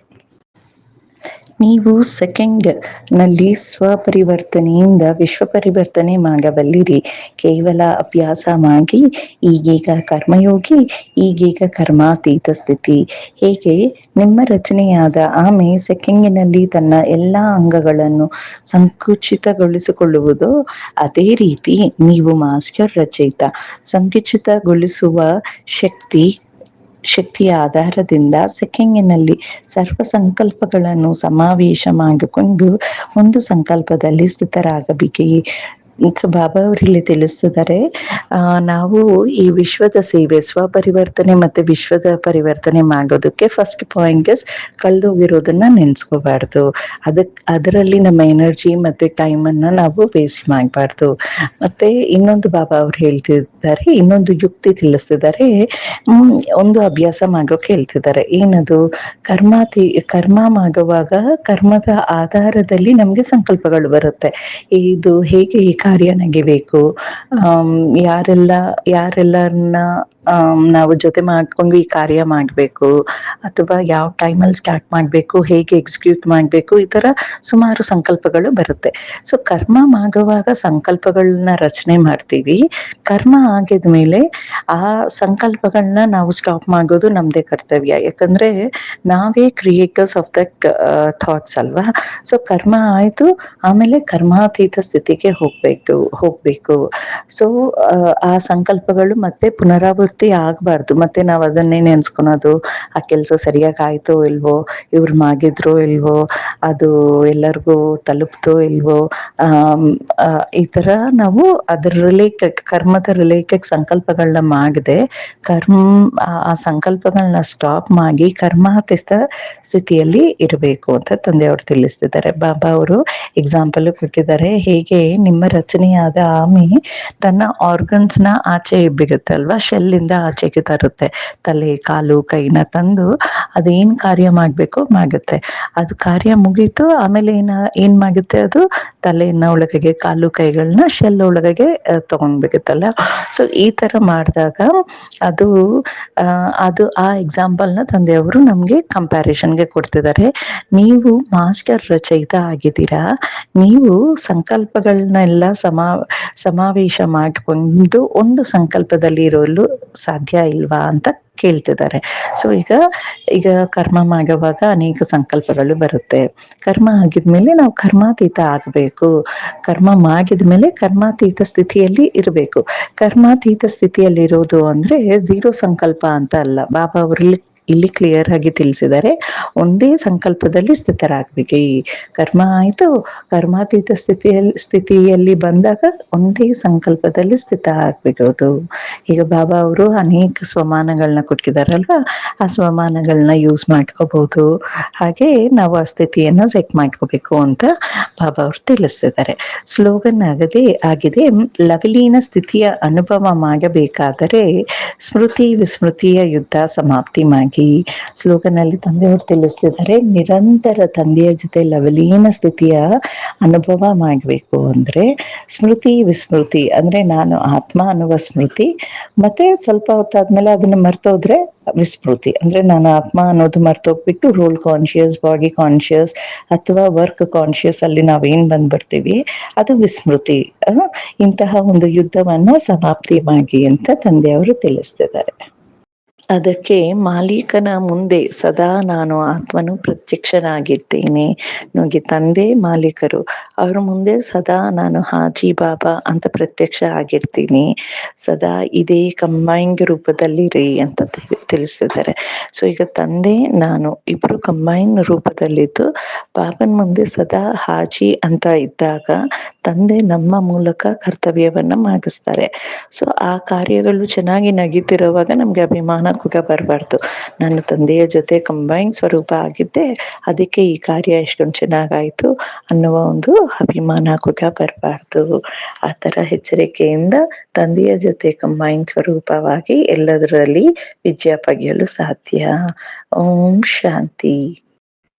S1: ನೀವು ಸೆಕೆಂಡ್ನಲ್ಲಿ ಸ್ವಪರಿವರ್ತನೆಯಿಂದ ವಿಶ್ವ ಪರಿವರ್ತನೆ ಮಾಡಬಲ್ಲಿರಿ. ಕೇವಲ ಅಭ್ಯಾಸ ಮಾಡಿ ಈಗೀಗ ಕರ್ಮಯೋಗಿ, ಈಗೀಗ ಕರ್ಮಾತೀತ ಸ್ಥಿತಿ. ಹೇಗೆ ನಿಮ್ಮ ರಚನೆಯಾದ ಆಮೆ ಸೆಕೆಂಡಿನಲ್ಲಿ ತನ್ನ ಎಲ್ಲಾ ಅಂಗಗಳನ್ನು ಸಂಕುಚಿತಗೊಳಿಸಿಕೊಳ್ಳುವುದು, ಅದೇ ರೀತಿ ನೀವು ಮಾಸ್ಟರ್ ರಚಯಿತ, ಸಂಕುಚಿತಗೊಳಿಸುವ ಶಕ್ತಿ ಶಕ್ತಿಯ ಆಧಾರದಿಂದ ಸೆಕೆಂಗಿನಲ್ಲಿ ಸರ್ವ ಸಂಕಲ್ಪಗಳನ್ನು ಸಮಾವೇಶ ಮಾಡಿಕೊಂಡು ಒಂದು ಸಂಕಲ್ಪದಲ್ಲಿ ಸ್ಥಿತರಾಗಬೇಕೆ ಸೊ ಬಾಬಾ ಅವರು ಇಲ್ಲಿ ತಿಳಿಸ್ತಿದ್ದಾರೆ ನಾವು ಈ ವಿಶ್ವದ ಸೇವೆ, ಸ್ವಪರಿವರ್ತನೆ ಮತ್ತೆ ವಿಶ್ವದ ಪರಿವರ್ತನೆ ಮಾಡೋದಕ್ಕೆ ಫಸ್ಟ್ ಪಾಯಿಂಟ್ ಇಸ್ ಕಳೆದೋಗಿರೋದನ್ನ ನೆನ್ಸ್ಕೋಬಾರ್ದು. ಅದಕ್, ಅದರಲ್ಲಿ ನಮ್ಮ ಎನರ್ಜಿ ಮತ್ತೆ ಟೈಮ್ ಅನ್ನ ನಾವು ವೇಸ್ಟ್ ಮಾಡಬಾರ್ದು. ಮತ್ತೆ ಇನ್ನೊಂದು ಬಾಬಾ ಅವ್ರು ಹೇಳ್ತಿದ್ದಾರೆ, ಇನ್ನೊಂದು ಯುಕ್ತಿ ತಿಳಿಸ್ತಿದ್ದಾರೆ ಒಂದು ಅಭ್ಯಾಸ ಮಾಡೋಕೆ ಹೇಳ್ತಿದ್ದಾರೆ. ಏನದು? ಕರ್ಮಾತಿ ಕರ್ಮ ಮಾಡುವಾಗ ಕರ್ಮದ ಆಧಾರದಲ್ಲಿ ನಮ್ಗೆ ಸಂಕಲ್ಪಗಳು ಬರುತ್ತೆ. ಇದು ಹೇಗೆ ಈ ಕಾರ್ಯ ನಗಿಬೇಕು ಯಾರೆಲ್ಲ ಯಾರೆಲ್ಲರನ್ನ ನಾವು ಜೊತೆ ಮಾಡ್ಕೊಂಡು ಈ ಕಾರ್ಯ ಮಾಡ್ಬೇಕು ಅಥವಾ ಯಾವ ಟೈಮಲ್ಲಿ ಸ್ಟಾರ್ಟ್ ಮಾಡ್ಬೇಕು ಹೇಗೆ ಎಕ್ಸಿಕ್ಯೂಟ್ ಮಾಡ್ಬೇಕು ಈ ತರ ಸುಮಾರು ಸಂಕಲ್ಪಗಳು ಬರುತ್ತೆ. ಸೊ ಕರ್ಮ ಮಾಡುವಾಗ ಸಂಕಲ್ಪಗಳನ್ನ ರಚನೆ ಮಾಡ್ತೀವಿ. ಕರ್ಮ ಆಗಿದ ಮೇಲೆ ಆ ಸಂಕಲ್ಪಗಳನ್ನ ನಾವು ಸ್ಟಾಪ್ ಮಾಡೋದು ನಮ್ದೇ ಕರ್ತವ್ಯ. ಯಾಕಂದ್ರೆ ನಾವೇ ಕ್ರಿಯೇಟರ್ಸ್ ಆಫ್ ದ ಥಾಟ್ಸ್ ಅಲ್ವಾ? ಸೊ ಕರ್ಮ ಆಯ್ತು ಆಮೇಲೆ ಕರ್ಮಾತೀತ ಸ್ಥಿತಿಗೆ ಹೋಗ್ಬೇಕು. ಹೋಗ್ಬೇಕು ಸೊ ಆ ಸಂಕಲ್ಪಗಳು ಮತ್ತೆ ಪುನರಾವೃತ್ತಿ ಆಗ್ಬಾರ್ದು. ಮತ್ತೆ ನಾವ್ ಅದನ್ನೇ ನೆನ್ಸ್ಕೊಳೋದು ಆ ಕೆಲ್ಸ ಸರಿಯಾಗಿ ಆಯ್ತೋ ಇಲ್ವೋ ಇವ್ರು ಮಾಡಿದ್ರೋ ಇಲ್ವೋ ಅದು ಎಲ್ಲರಿಗೂ ತಲುಪ್ತೋ ಇಲ್ವೋ ಆ, ಈ ತರ ನಾವು ಅದ್ರ ರಿಲೇಟೆಡ್ ಕರ್ಮದ ರಿಲೇಟೆಡ್ ಸಂಕಲ್ಪಗಳನ್ನ ಮಾಡಿದೆ ಕರ್ಮ ಆ- ಸಂಕಲ್ಪಗಳನ್ನ ಸ್ಟಾಪ್ ಮಾಡಿ ಕರ್ಮಾತಿಸ್ತ ಸ್ಥಿತಿಯಲ್ಲಿ ಇರಬೇಕು ಅಂತ ತಂದೆಯವರು ತಿಳಿಸ್ತಿದ್ದಾರೆ. ಬಾಬಾ ಅವರು ಎಕ್ಸಾಂಪಲ್ ಕೊಟ್ಟಿದ್ದಾರೆ. ಹೇಗೆ ನಿಮ್ಮ ರಚನೆಯಾದ ಆಮಿ ತನ್ನ ಆರ್ಗನ್ಸ್ನ ಆಚೆ ಬಿಡುತ್ತೆ ಅಲ್ವಾ ಶೆಲ್ ಇಂದ ಆಚೆಗೆ ತರುತ್ತೆ. ತಲೆ, ಕಾಲು, ಕೈನ ತಂದು ಅದೇನ್ ಕಾರ್ಯ ಮಾಡ್ಬೇಕು ಮಾಡುತ್ತೆ. ಅದು ಕಾರ್ಯ ಮುಗೀತು, ಆಮೇಲೆ ಏನ, ಏನ್ ಮಾಡುತ್ತೆ ಅದು? ತಲೆಯನ್ನ ಒಳಗೆಗೆ, ಕಾಲು ಕೈಗಳನ್ನ ಶೆಲ್ ಒಳಗೆ ತಗೊಂಡ್ಬೇಕಲ್ಲ ಸೊ ಈ ತರ ಮಾಡಿದಾಗ ಅದು ಅದು ಆ ಎಕ್ಸಾಂಪಲ್ನ ತಂದೆಯವರು ನಮ್ಗೆ ಕಂಪ್ಯಾರಿಷನ್ಗೆ ಕೊಡ್ತಿದ್ದಾರೆ. ನೀವು ಮಾಸ್ಟರ್ ರಚಯಿತ ಆಗಿದ್ದೀರಾ? ನೀವು ಸಂಕಲ್ಪಗಳನ್ನೆಲ್ಲ ಸಮಾ ಸಮಾವೇಶ ಮಾಡಿಕೊಂಡು ಒಂದು ಸಂಕಲ್ಪದಲ್ಲಿ ಇರಲು ಸಾಧ್ಯ ಇಲ್ವಾ ಅಂತ ಕೇಳ್ತಿದ್ದಾರೆ. ಸೊ ಈಗ ಈಗ ಕರ್ಮ ಮಾಡುವಾಗ ಅನೇಕ ಸಂಕಲ್ಪಗಳು ಬರುತ್ತೆ. ಕರ್ಮ ಆಗಿದ್ಮೇಲೆ ನಾವು ಕರ್ಮಾತೀತ ಆಗಬೇಕು. ಕರ್ಮ ಮಾಡಿದ್ಮೇಲೆ ಕರ್ಮಾತೀತ ಸ್ಥಿತಿಯಲ್ಲಿ ಇರಬೇಕು. ಕರ್ಮಾತೀತ ಸ್ಥಿತಿಯಲ್ಲಿ ಇರೋದು ಅಂದ್ರೆ ಝೀರೋ ಸಂಕಲ್ಪ ಅಂತ ಅಲ್ಲ. ಬಾಬಾ ಅವರಲ್ಲಿ ಇಲ್ಲಿ ಕ್ಲಿಯರ್ ಆಗಿ ತಿಳಿಸಿದ್ದಾರೆ. ಒಂದೇ ಸಂಕಲ್ಪದಲ್ಲಿ ಸ್ಥಿತರಾಗ್ಬೇಕು ಈ ಕರ್ಮ ಆಯ್ತು, ಕರ್ಮಾತೀತ ಸ್ಥಿತಿಯಲ್ಲಿ ಸ್ಥಿತಿಯಲ್ಲಿ ಬಂದಾಗ ಒಂದೇ ಸಂಕಲ್ಪದಲ್ಲಿ ಸ್ಥಿತ ಆಗ್ಬಿಡೋದು. ಈಗ ಬಾಬಾ ಅವರು ಅನೇಕ ಸ್ವಮಾನಗಳನ್ನ ಕೊಟ್ಟಿದಾರಲ್ವಾ? ಆ ಸ್ವಮಾನಗಳನ್ನ ಯೂಸ್ ಮಾಡ್ಕೋಬಹುದು ಹಾಗೆ ನಾವು ಆ ಸ್ಥಿತಿಯನ್ನ ಸೆಟ್ ಮಾಡ್ಕೋಬೇಕು ಅಂತ ಬಾಬಾ ಅವರು ತಿಳಿಸ್ತಿದ್ದಾರೆ. ಸ್ಲೋಗನ್ ಆಗದೆ, ಆಗಿದೆ. ಲವಲೀನ ಸ್ಥಿತಿಯ ಅನುಭವ ಮಾಡಬೇಕಾದರೆ ಸ್ಮೃತಿ ವಿಸ್ಮೃತಿಯ ಯುದ್ಧ ಸಮಾಪ್ತಿ ಮಾಡಿ. ಸ್ಲೋಗನ್ ಶ್ಲೋಕನಲ್ಲಿ ತಂದೆಯವರು ತಿಳಿಸ್ತಿದ್ದಾರೆ, ನಿರಂತರ ತಂದೆಯ ಜೊತೆ ಲವಲೀನ ಸ್ಥಿತಿಯ ಅನುಭವ ಮಾಡಬೇಕು ಅಂದ್ರೆ ಸ್ಮೃತಿ ವಿಸ್ಮೃತಿ, ಅಂದ್ರೆ ನಾನು ಆತ್ಮ ಅನ್ನುವ ಸ್ಮೃತಿ, ಮತ್ತೆ ಸ್ವಲ್ಪ ಹೊತ್ತಾದ್ಮೇಲೆ ಅದನ್ನ ಮರ್ತೋದ್ರೆ ವಿಸ್ಮೃತಿ, ಅಂದ್ರೆ ನಾನು ಆತ್ಮ ಅನ್ನೋದು ಮರ್ತೋಗ್ಬಿಟ್ಟು ರೋಲ್ ಕಾನ್ಶಿಯಸ್ ಬಾಡಿ ಕಾನ್ಶಿಯಸ್ ಅಥವಾ ವರ್ಕ್ ಕಾನ್ಶಿಯಸ್ ಅಲ್ಲಿ ನಾವೇನ್ ಬಂದ್ಬಿಡ್ತೀವಿ, ಅದು ವಿಸ್ಮೃತಿ ಇಂತಹ ಒಂದು ಯುದ್ಧವನ್ನ ಸಮಾಪ್ತಿ ಮಾಡಿ ಅಂತ ತಂದೆಯವರು ತಿಳಿಸ್ತಿದ್ದಾರೆ. ಅದಕ್ಕೆ ಮಾಲೀಕನ ಮುಂದೆ ಸದಾ ನಾನು ಆತ್ಮನು ಪ್ರತ್ಯಕ್ಷನಾಗಿದ್ದೇನೆ. ನನಗೆ ತಂದೆ ಮಾಲೀಕರು, ಅವ್ರ ಮುಂದೆ ಸದಾ ನಾನು ಹಾಜಿ ಬಾಬಾ ಅಂತ ಪ್ರತ್ಯಕ್ಷ ಆಗಿರ್ತೀನಿ. ಸದಾ ಇದೇ ಕಂಬೈಂಗ್ ರೂಪದಲ್ಲಿ ರೀ ಅಂತ ತಿಳಿ- ತಿಳಿಸಿದ್ದಾರೆ. ಸೊ ಈಗ ತಂದೆ, ನಾನು ಇಬ್ರು ಕಂಬೈನ್ ರೂಪದಲ್ಲಿದ್ದು, ಬಾಬನ್ ಮುಂದೆ ಸದಾ ಹಾಜಿ ಅಂತ ಇದ್ದಾಗ ತಂದೆ ನಮ್ಮ ಮೂಲಕ ಕರ್ತವ್ಯವನ್ನ ಮಾಡಿಸ್ತಾರೆ. ಸೊ ಆ ಕಾರ್ಯಗಳು ಚೆನ್ನಾಗಿ ನಗೀತಿರುವಾಗ ನಮ್ಗೆ ಅಭಿಮಾನ ಕೂಡ ಬರಬಾರ್ದು. ನನ್ನ ತಂದೆಯ ಜೊತೆ ಕಂಬೈನ್ ಸ್ವರೂಪ ಆಗಿದ್ದೆ, ಅದಕ್ಕೆ ಈ ಕಾರ್ಯ ಎಷ್ಟೊಂದು ಚೆನ್ನಾಗಾಯ್ತು ಅನ್ನುವ ಒಂದು ಅಭಿಮಾನ ಕೂಡ ಬರಬಾರ್ದು. ಆ ತರ ಎಚ್ಚರಿಕೆಯಿಂದ ತಂದೆಯ ಜೊತೆ ಕಂಬೈನ್ ಸ್ವರೂಪವಾಗಿ ಎಲ್ಲದರಲ್ಲಿ ವಿಜಯ ಪಗೆಯಲು ಸಾಧ್ಯ. ಓಂ ಶಾಂತಿ.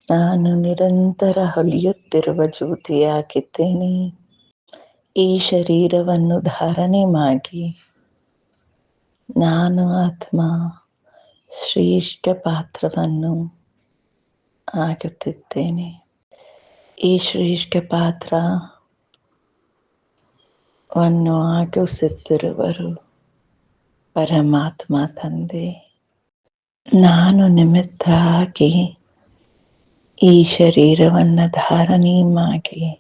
S1: ನಾನು ನಿರಂತರ ಹೊಲಿಯುತ್ತಿರುವ ಜ್ಯೋತಿಯಾಗಿದ್ದೇನೆ. ಈ ಶರೀರವನ್ನು ಧಾರಣೆ ಮಾಡಿ, ನಾನು ಆತ್ಮ ಶ್ರೇಷ್ಠ ಪಾತ್ರವನ್ನು ಆಗುತ್ತಿದ್ದೇನೆ ಈ ಶ್ರೇಷ್ಠ ಪಾತ್ರವನ್ನು ಆಗಿಸುತ್ತಿರುವರು ಪರಮಾತ್ಮ ತಂದೆ. ನಾನು ನಿಮಿತ್ತ ಆಗಿ ಈ ಶರೀರವನ್ನು ಧಾರಣೆ ಮಾಡಿ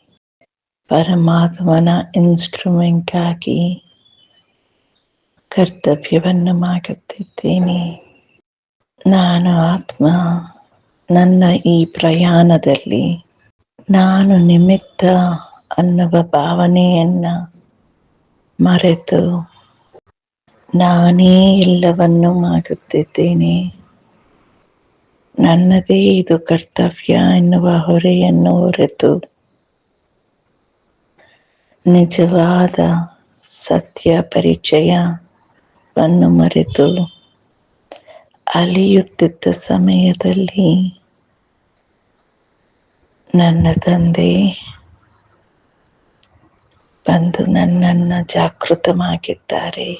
S1: ಪರಮಾತ್ಮನ ಇನ್ಸ್ಟ್ರೂಮೆಂಟ್ ಆಗಿ ಕರ್ತವ್ಯವನ್ನು ಮಾಡುತ್ತಿದ್ದೇನೆ ನಾನು ಆತ್ಮ, ನನ್ನ ಈ ಪ್ರಯಾಣದಲ್ಲಿ ನಾನು ನಿಮಿತ್ತ ಅನ್ನುವ ಭಾವನೆಯನ್ನ ಮರೆತು ನಾನೇ ಎಲ್ಲವನ್ನು ಮಾಡುತ್ತಿದ್ದೇನೆ. ನನ್ನದೇ ಇದು ಕರ್ತವ್ಯ ಎನ್ನುವ ಹೊರೆಯನ್ನು ಹೊರೆತು ನಿಜವಾದ ಸತ್ಯ ಪರಿಚಯವನ್ನು ಮರೆತು ಅಲಿಯುತ್ತಿದ್ದ ಸಮಯದಲ್ಲಿ ನನ್ನ ತಂದೆ ಬಂದು ನನ್ನನ್ನು ಜಾಗೃತವಾಗಿದ್ದಾರೆ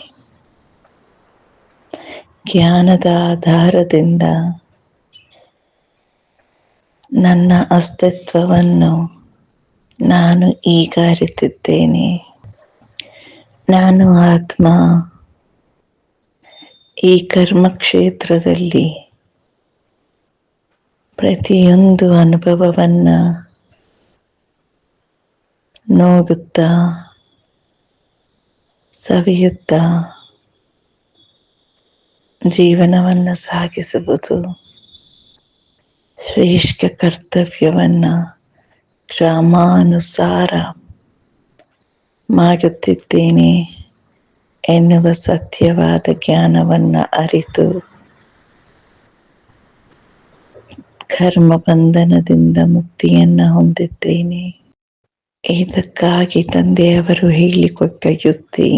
S1: ಜ್ಞಾನದ ಆಧಾರದಿಂದ ನನ್ನ ಅಸ್ತಿತ್ವವನ್ನು ನಾನು ಈಗ ಅರಿತಿದ್ದೇನೆ ನಾನು ಆತ್ಮ. ಈ ಕರ್ಮಕ್ಷೇತ್ರದಲ್ಲಿ ಪ್ರತಿಯೊಂದು ಅನುಭವವನ್ನ ನೋಡುತ್ತಾ, ಸವಿಯುತ್ತಾ ಜೀವನವನ್ನು ಸಾಗಿಸುವುದು ಶ್ರೇಷ್ಠ ಕರ್ತವ್ಯವನ್ನ ಕ್ರಮಾನುಸಾರ ಮಾಡುತ್ತಿದ್ದೇನೆ ಎನ್ನುವ ಸತ್ಯವಾದ ಜ್ಞಾನವನ್ನ ಅರಿತು ಕರ್ಮ ಬಂಧನದಿಂದ ಮುಕ್ತಿಯನ್ನ ಹೊಂದಿದ್ದೇನೆ ಇದಕ್ಕಾಗಿ ತಂದೆಯವರು ಹೇಳಿಕೊಟ್ಟ ಯುಕ್ತಿ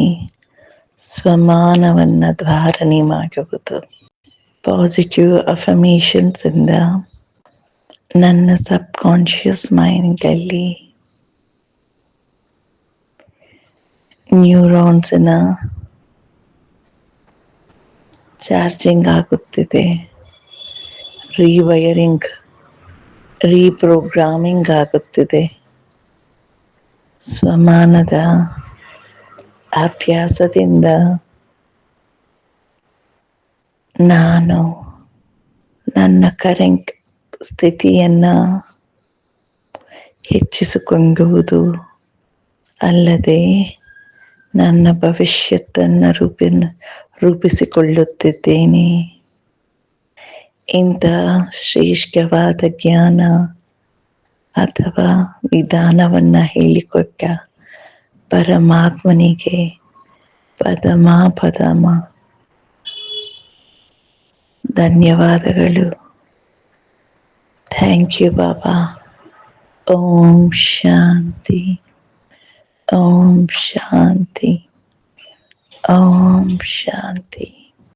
S1: ಸ್ವಮಾನವನ್ನ ಧಾರಣೆ ಮಾಡುವುದು ಪಾಸಿಟಿವ್ ಅಫರ್ಮೇಷನ್ಸ್ ಇಂದ ನನ್ನ ಸಬ್ ಕಾನ್ಷಿಯಸ್ ಮೈಂಡಲ್ಲಿ ನ್ಯೂರಾನ್ಸಿನ ಚಾರ್ಜಿಂಗ್ ಆಗುತ್ತಿದೆ. ರೀವಯರಿಂಗ್ ರೀಪ್ರೋಗ್ರಾಮಿಂಗ್ ಆಗುತ್ತಿದೆ. ಸ್ವಮಾನದ ಅಭ್ಯಾಸದಿಂದ ನಾನು ನನ್ನ ಕರೆಂಟ್ ಸ್ಥಿತಿಯನ್ನ ಹೆಚ್ಚಿಸಿಕೊಳ್ಳುವುದು ಅಲ್ಲದೆ ನನ್ನ ಭವಿಷ್ಯತ್ತನ್ನು ರೂಪಿನ, ರೂಪಿಸಿಕೊಳ್ಳುತ್ತಿದ್ದೇನೆ. ಇಂಥ ಶ್ರೇಷ್ಠವಾದ ಜ್ಞಾನ ಅಥವಾ ವಿಧಾನವನ್ನ ಹೇಳಿಕೊಟ್ಟ ಪರಮಾತ್ಮನಿಗೆ ಪದಮ ಪದಮ ಧನ್ಯವಾದಗಳು. Thank you Baba Om Shanti Om Shanti Om Shanti